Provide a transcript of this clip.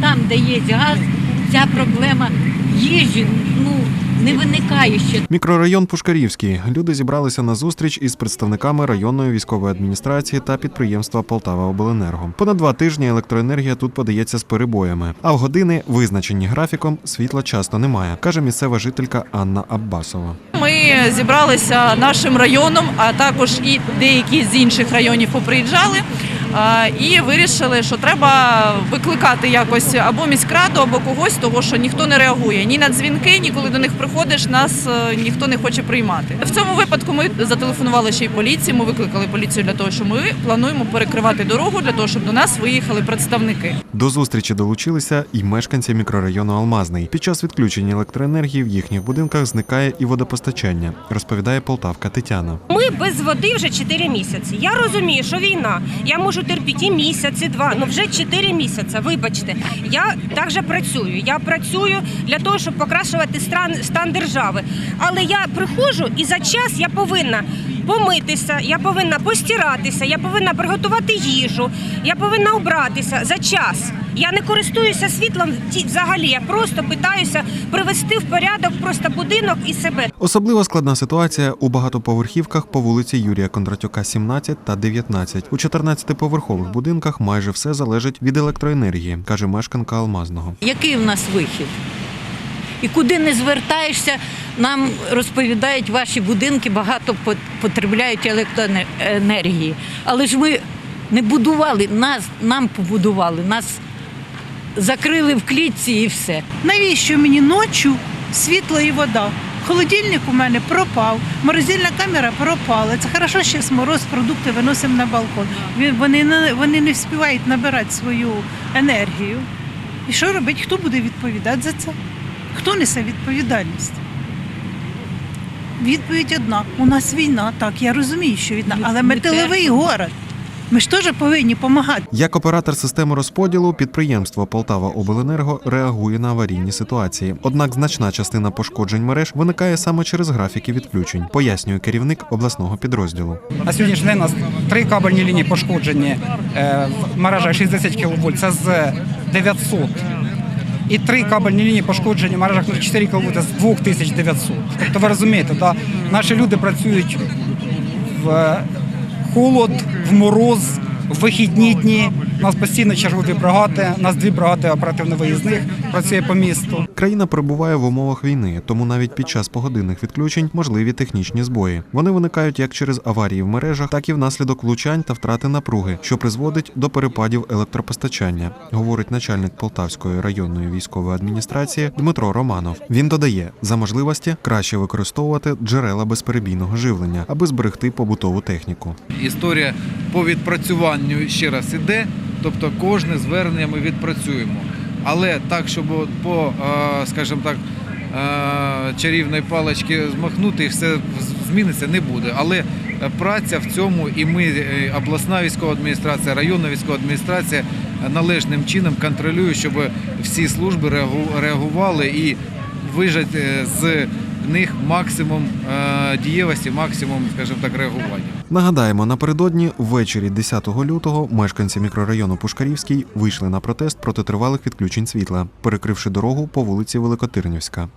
там, де є газ, ця проблема їжі ну, не виникає ще. Мікрорайон Пушкарівський. Люди зібралися на зустріч із представниками районної військової адміністрації та підприємства Полтава Обленерго. Понад два тижні електроенергія тут подається з перебоями, а в години, визначені графіком, світла часто немає, каже місцева жителька Анна Аббасова. Ми зібралися нашим районом, а також і деякі з інших районів поприїжджали. І вирішили, що треба викликати якось або міськраду, або когось, того що ніхто не реагує. Ні на дзвінки, ні коли до них приходиш, нас е, ніхто не хоче приймати. В цьому випадку ми зателефонували ще й поліції. Ми викликали поліцію для того, що ми плануємо перекривати дорогу для того, щоб до нас виїхали представники. До зустрічі долучилися і мешканці мікрорайону Алмазний. Під час відключення електроенергії в їхніх будинках зникає і водопостачання, розповідає полтавка Тетяна. Ми без води вже 4 місяці. Я розумію, що війна. Я можу терпіти і місяці, два. Ну вже 4 місяці. Вибачте, я також працюю. Я працюю для того, щоб покращувати стан, стан держави. Але я приходжу і за час я повинна помитися, я повинна постиратися, я повинна приготувати їжу, я повинна обратися за час. Я не користуюся світлом ті- взагалі. Я просто питаюся привести в порядок просто будинок і себе. Особливо складна ситуація у багатоповерхівках по вулиці Юрія Кондратюка, 17 та 19. У 14-поверхових будинках майже все залежить від електроенергії, каже мешканка Алмазного. Який в нас вихід? І куди не звертаєшся, нам розповідають, ваші будинки багато потребляють електроенергії. Але ж ми не будували, нас, нам побудували, нас закрили в клітці і все. Навіщо мені ночі світло і вода? Холодильник у мене пропав, морозильна камера пропала. Це хорошо, що мороз продукти виносимо на балкон. Вони не, вони не встигають набирати свою енергію. І що робить? Хто буде відповідати за це? Хто несе відповідальність? Відповідь одна: у нас війна. Так, я розумію, що війна, але ми Ми тиловий город. Ми ж теж повинні допомагати. Як оператор системи розподілу, підприємство Полтава Обленерго реагує на аварійні ситуації. Однак значна частина пошкоджень мереж виникає саме через графіки відключень, пояснює керівник обласного підрозділу. На сьогоднішній день у нас три кабельні лінії пошкоджені е, в мережах 60 кВт, це з 900. І три кабельні лінії пошкоджені в мережах 4 кВт з 2900. Тобто ви розумієте, да? наші люди працюють в холод, в мороз, в вихідні дні. У нас постійно чергові бригади, нас дві бригади оперативно-виїзних працює по місту. Країна перебуває в умовах війни, тому навіть під час погодинних відключень можливі технічні збої. Вони виникають як через аварії в мережах, так і внаслідок влучань та втрати напруги, що призводить до перепадів електропостачання, говорить начальник Полтавської районної військової адміністрації Дмитро Романов. Він додає, за можливості краще використовувати джерела безперебійного живлення, аби зберегти побутову техніку. Історія по відпрацюванню ще раз іде, тобто кожне звернення ми відпрацюємо. Але так, щоб по, е, скажімо так, е, чарівної палички змахнути і все зміниться, не буде. Але е, праця в цьому, і ми, обласна військова адміністрація, районна військова адміністрація належним чином контролює, щоб всі служби реагу- реагували і вижати е, з них максимум е, дієвості, максимум, скажімо так, реагування. Нагадаємо, напередодні ввечері 10 лютого мешканці мікрорайону Пушкарівський вийшли на протест проти тривалих відключень світла, перекривши дорогу по вулиці Великотирнівська.